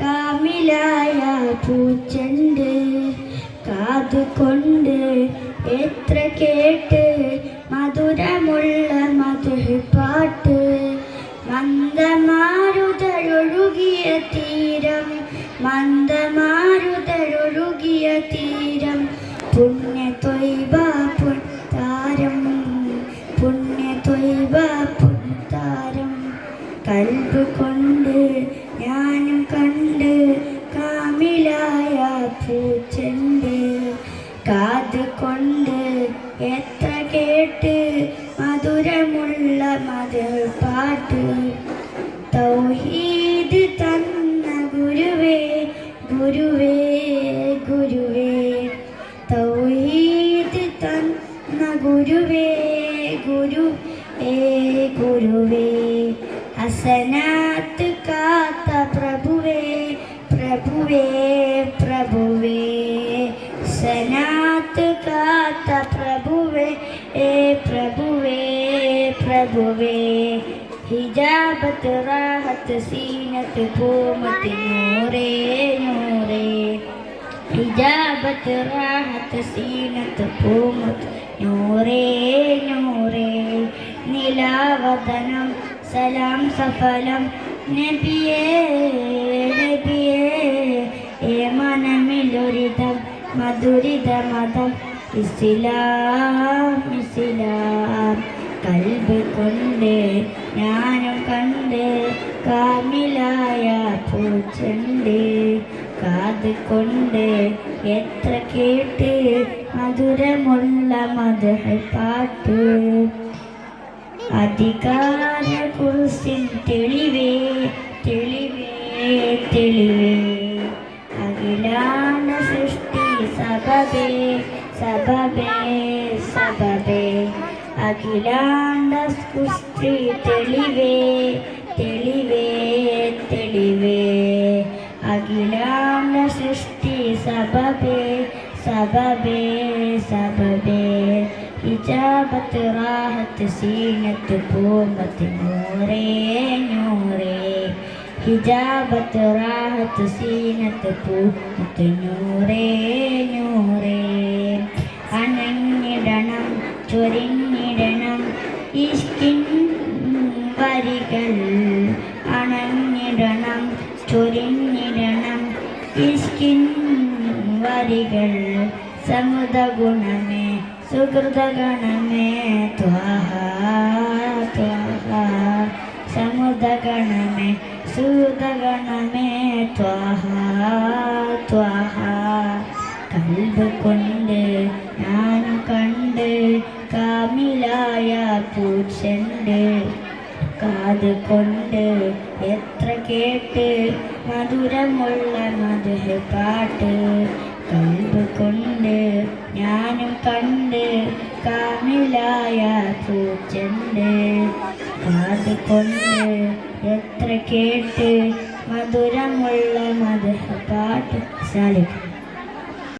കാമിലായ പൂച്ചണ്ട് കാതുകൊണ്ട് എത്ര കേട്ട് മധുരമുള്ള മധുര പാട്ട്. മന്ദമാരുതഴൊഴുകിയ തീരം മന്ദമാരുതഴൊഴുകിയ തീരം. പുണ്യ തൊയ്ബ പുത്താരം പുണ്യ തൊയ്ബ പുത്താരം കൽപ്പ് കൊണ്ട് പൂച്ചണ്ട് കാത് കൊണ്ട് എത്ര കേട്ട് മധുരമുള്ള മധുര പാട്ട്. തൗഹീദ് തന്ന ഗുരുവേ ഗുരുവേ ഗുരുവേ. തൗഹീദ് തന്ന ഗുരുവേ ഗുരു ഏ ഗുരുവേ. ഹസനാത്ത് കാത്ത പ്രഭുവേ പ്രഭുവേ. സനാത്ത് കാത്ത പ്രഭുവേ ഏ പ്രഭുവേ പ്രഭുവേ. ഹിജാബത്ത് റാഹത്ത് സീനത്ത് പൂമത്ത് നൂറേ നൂറേ. ഹിജാബത്ത് റാഹത്ത് സീനത്ത് പൂമത്ത് നൂറേ നൂറേ. നിലാവതനം സലാം സഫലം നബിയേ നബിയേ. ഏ മനമിലൊരിതം മധുരിത മതം ഇസ്ലാം ഇസ്ലാം. കൽബ് കൊണ്ട് ഞാനും കണ്ട് കാമിലായ പൂച്ചണ്ട്. കാത് കൊണ്ട് എത്ര കേട്ട് മധുരമുള്ള മധുര പാട്ട്. അധികാര കുറിസിൻ തെളിവേ തെളിവേ തെളിവേ. അഖിലാ സബബേ സബബേ സബബേ അഖിലാണ്ട സൃഷ്ടി തെളിവേ തെളിവേ. തെളിവേ അഖിലാണ്ട സൃഷ്ടി സബബേ സബബേ സബബേ ഇജാബത്ത് റാഹത്ത് സീനത്ത് പൂമത്ത് നൂറേ നൂറേ. ഹിജാബത്ത് റാഹത്ത് സീനത്ത് പൂമത്ത് നൂറേ നൂറേ. വരികൾ അണഞ്ഞിടണം ചൊരിഞ്ഞിടണം. ഇഷ്കിൻ വരികൾ സമുദ ഗുണമേ സുഹൃത ഗണമേ ത്വാഹ ത്വാഹ. സമുദ ഗണമേ സുഹൃത ഗണമേ ത്വാഹ ത്വാഹ. കൽബ് കൊണ്ട് ഞാൻ കണ്ട് കാമിലായ പൂച്ചണ്ട്. കാത് കൊണ്ട് എത്ര കേട്ട് മധുരമുള്ള മധുര പാട്ട്. കൽബ് കൊണ്ട് ഞാനും കണ്ട് കാമിലായ പൂച്ചണ്ട്. കാത് കൊണ്ട് എത്ര കേട്ട് മധുരമുള്ള മധുര പാട്ട്. സാലിക്കും